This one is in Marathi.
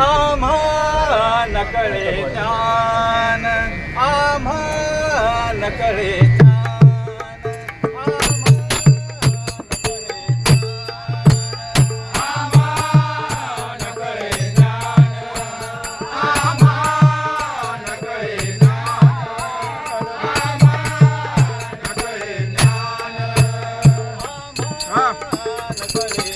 आम्हा नकळे ज्ञान आम्हा नकळे Bye.